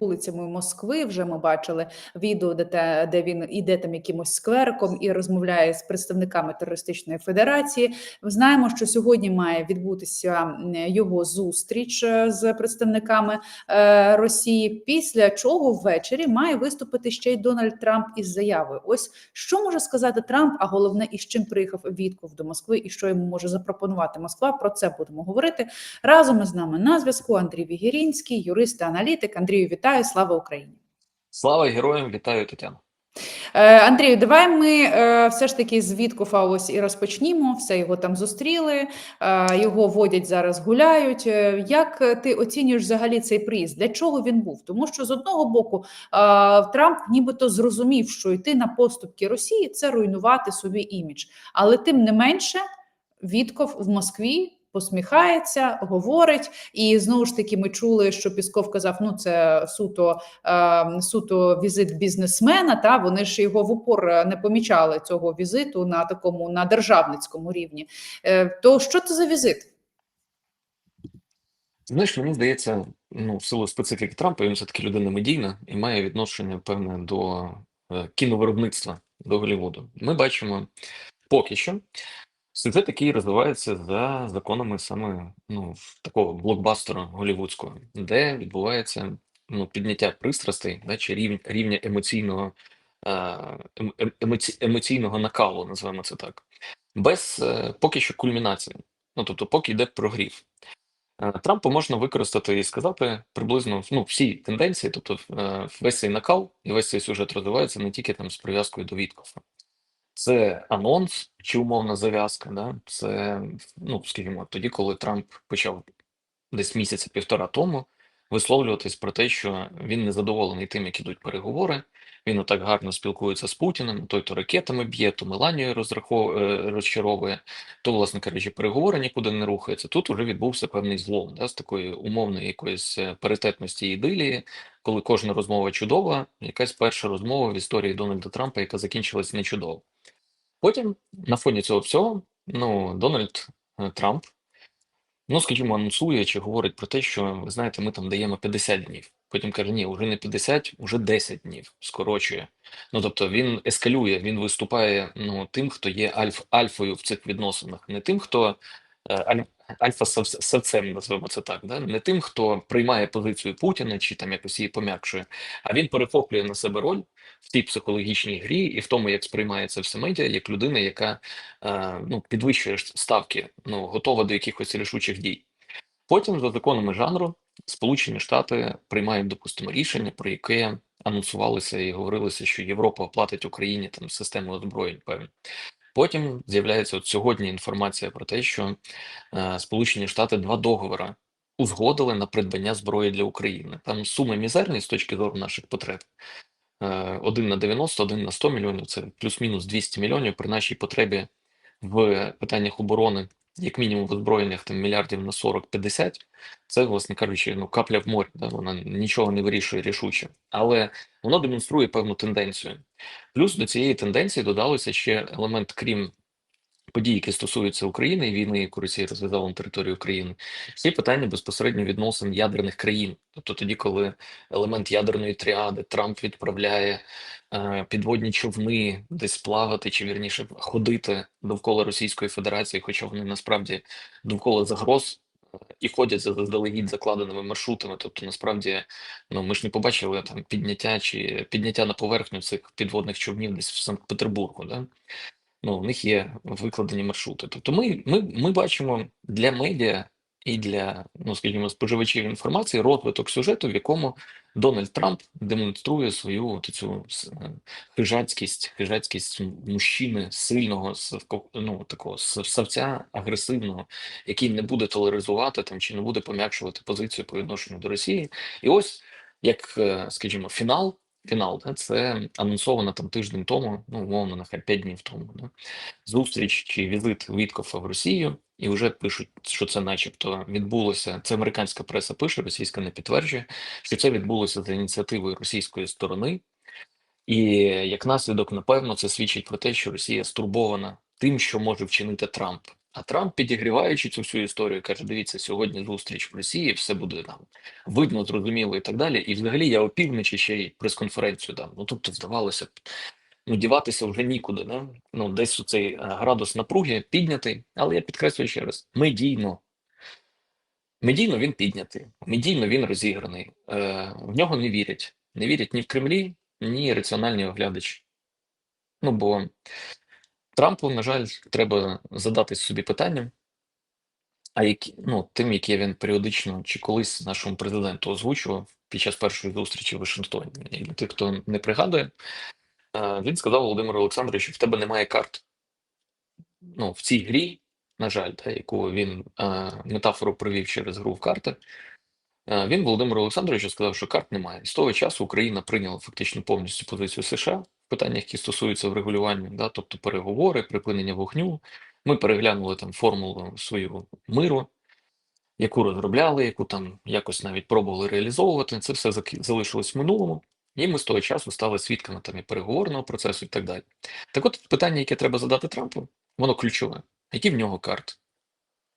вулицями Москви. Вже ми бачили відео, де де він іде там якимось сквериком і розмовляє з представниками терористичної федерації. Ми знаємо, що сьогодні має відбутися його зустріч е, з представниками е, Росії. Після чого ввечері має виступити ще й Дональд Трамп із заявою. Ось що може сказати Трамп, а головне, із чим приїхав Вітков до Москви, і що йому може запропонувати Москва. Про це будемо говорити разом із нами на зв'язку. Андрій Вігірінський, юрист та аналітик. Андрію, вітаю! Слава Україні! Слава героям! Вітаю Тетяно. Е, Андрію, давай ми е, все ж таки з Віткофа ось і розпочнімо. Все його там зустріли, е, його водять зараз, гуляють. Як ти оцінюєш взагалі цей приїзд? Для чого він був? Тому що з одного боку Трамп нібито зрозумів, що йти на поступки Росії це руйнувати собі імідж, але тим не менше Вітков в Москві. Посміхається, говорить, і знову ж таки ми чули, що Пісков казав: ну це суто е, суто візит бізнесмена. Та вони ж його в упор не помічали цього візиту на такому на державницькому рівні. Е, то що це за візит? Знаєш, мені здається, ну, в силу специфіки Трампа, він все-таки людина медійна і має відношення певне до е, кіновиробництва, до Голлівуду. Ми бачимо поки що сюжет, який розвивається за законами саме ну, такого блокбастера голлівудського, де відбувається ну, підняття пристрастей, да, чи рівня, рівня емоційного, е, ем- ем- емоці, емоційного накалу, називаємо це так, без е, поки що кульмінації. Ну, тобто, поки йде прогрів. Е, Трампу можна використати і сказати приблизно ну, всі тенденції, тобто е, весь цей накал і весь цей сюжет розвивається не тільки там з прив'язкою до Віткофа. Це анонс чи умовна зав'язка, да? це, ну, скажімо, тоді, коли Трамп почав десь місяця півтора тому висловлюватись про те, що він не задоволений тим, як ідуть переговори. Він отак гарно спілкується з Путіним, той то ракетами б'є, то Меланію розрахов... е, розчаровує, то, власне кажучи, переговори нікуди не рухаються. Тут уже відбувся певний злом да, з такої умовної якоїсь е, паритетності ідилії, коли кожна розмова чудова, якась перша розмова в історії Дональда Трампа, яка закінчилась не чудово. Потім на фоні цього всього, ну, Дональд е, Трамп, ну, скажімо, анонсує чи говорить про те, що ви знаєте, ми там даємо 50 днів. Потім каже, ні, вже не 50, вже 10 днів скорочує. Ну тобто він ескалює, він виступає ну, тим, хто є альф, альфою в цих відносинах, не тим, хто е, альфа савцем, називаємо це так, да? не тим, хто приймає позицію Путіна чи там якось її пом'якшує, а він перехоплює на себе роль в цій психологічній грі і в тому, як сприймається все медіа, як людина, яка е, ну, підвищує ставки, ну, готова до якихось рішучих дій. Потім, за законами жанру, Сполучені Штати приймають, допустимо, рішення, про яке анонсувалося і говорилося, що Європа оплатить Україні там систему озброєнь певні. Потім з'являється от сьогодні інформація про те, що е, Сполучені Штати два договори узгодили на придбання зброї для України. Там суми мізерні з точки зору наших потреб. Е, Один на 90, один на 100 мільйонів. Це плюс-мінус 200 мільйонів при нашій потребі в питаннях оборони, як мінімум в озброєннях там мільярдів на 40-50. Це, власне кажучи, ну капля в морі. Да? Вона нічого не вирішує рішуче, але воно демонструє певну тенденцію. Плюс до цієї тенденції додалося ще елемент, крім подій, які стосуються України і війни, яку Росія розв'язала на території України, всі питання безпосередньо відносин ядерних країн. Тобто тоді, коли елемент ядерної тріади Трамп відправляє е, підводні човни десь плавати, чи вірніше ходити довкола Російської Федерації, хоча вони насправді довкола загроз. І ходять за заздалегідь закладеними маршрутами. Тобто, насправді, ну ми ж не побачили там підняття чи підняття на поверхню цих підводних човнів десь в Санкт-Петербургу. Да? Ну, у них є викладені маршрути. Тобто, ми, ми, ми бачимо для медіа і для, ну скажімо, споживачів інформації розвиток сюжету, в якому Дональд Трамп демонструє свою от цю е, хижацькість, хижацькість мужчини сильного, ну такого савця агресивного, який не буде толеризувати там чи не буде пом'якшувати позицію по відношенню до Росії. І ось як, е, скажімо, фінал. Фінал, да, це анонсовано там тиждень тому, ну умовно, нехай 5 днів тому. Да, зустріч чи візит Віткофа в Росію, і вже пишуть, що це, начебто, відбулося. Це американська преса пише, російська не підтверджує, що це відбулося за ініціативою російської сторони, і як наслідок, напевно, це свідчить про те, що Росія стурбована тим, що може вчинити Трамп. А Трамп, підігріваючи цю всю історію, каже: дивіться, сьогодні зустріч в Росії, все буде там видно, зрозуміло і так далі. І взагалі я опівночі ще й прес-конференцію дам. Ну тобто, здавалося ну діватися вже нікуди. Да? Ну, десь цей градус напруги піднятий, але я підкреслюю ще раз: медійно. Медійно він піднятий, медійно він розіграний. Е, в нього не вірять. Не вірять ні в Кремлі, ні раціональні оглядачі. Ну бо Трампу, на жаль, треба задати собі питання, а які, ну, тим, яке він періодично чи колись нашому президенту озвучував під час першої зустрічі в Вашингтоні. І для тих, хто не пригадує, е, він сказав Володимиру Олександровичу, в тебе немає карт. Ну, в цій грі, на жаль, та, яку він е, метафору провів через гру в карти. Е, Він Володимиру Олександровичу сказав, що карт немає. З того часу Україна прийняла фактично повністю позицію США питаннях, які стосуються врегулювання, да, тобто переговори, припинення вогню. Ми переглянули там формулу свою миру, яку розробляли, яку там якось навіть пробували реалізовувати. Це все залишилось в минулому, і ми з того часу стали свідками там і переговорного процесу, і так далі. Так от питання, яке треба задати Трампу, воно ключове. Які в нього карти?